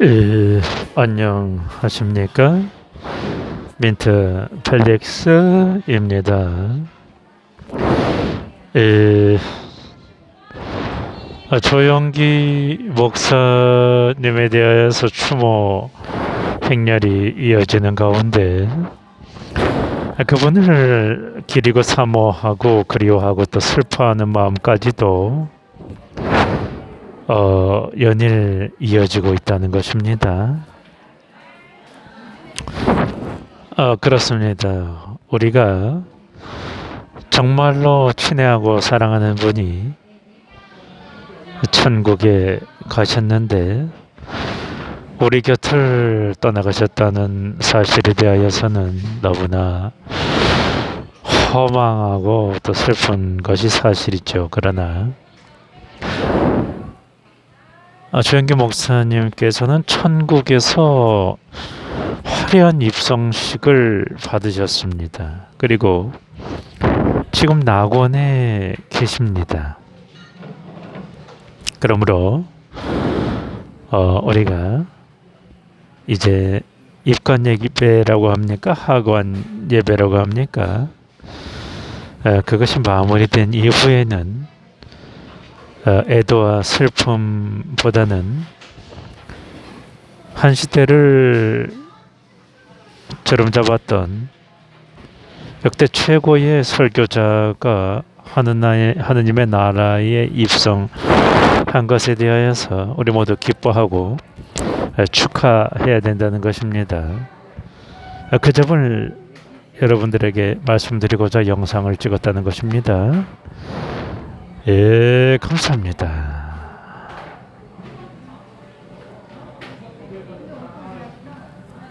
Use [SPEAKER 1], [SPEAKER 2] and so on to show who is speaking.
[SPEAKER 1] 에, 안녕하십니까? 민트 펠릭스입니다. 에, 아, 조영기 목사님에 대하여서 추모 행렬이 이어지는 가운데 아, 그분을 기리고 사모하고 그리워하고 또 슬퍼하는 마음까지도 어, 연일 이어지고 있다는 것입니다. 어, 그렇습니다. 우리가 정말로 친애하고 사랑하는 분이 천국에 가셨는데 우리 곁을 떠나가셨다는 사실에 대하여서는 너무나 허망하고 또 슬픈 것이 사실이죠. 그러나 아, 조영기 목사님께서는 천국에서 화려한 입성식을 받으셨습니다. 그리고 지금 낙원에 계십니다. 그러므로 어, 우리가 이제 입관 예배라고 합니까? 하관 예배라고 합니까? 어, 그것이 마무리된 이후에는 어, 애도와 슬픔보다는 한 시대를 저름 잡았던 역대 최고의 설교자가 하느님의 나라에 입성한 것에 대하여서 우리 모두 기뻐하고 어, 축하해야 된다는 것입니다. 어, 그 점을 여러분들에게 말씀드리고자 영상을 찍었다는 것입니다. 예, 감사합니다.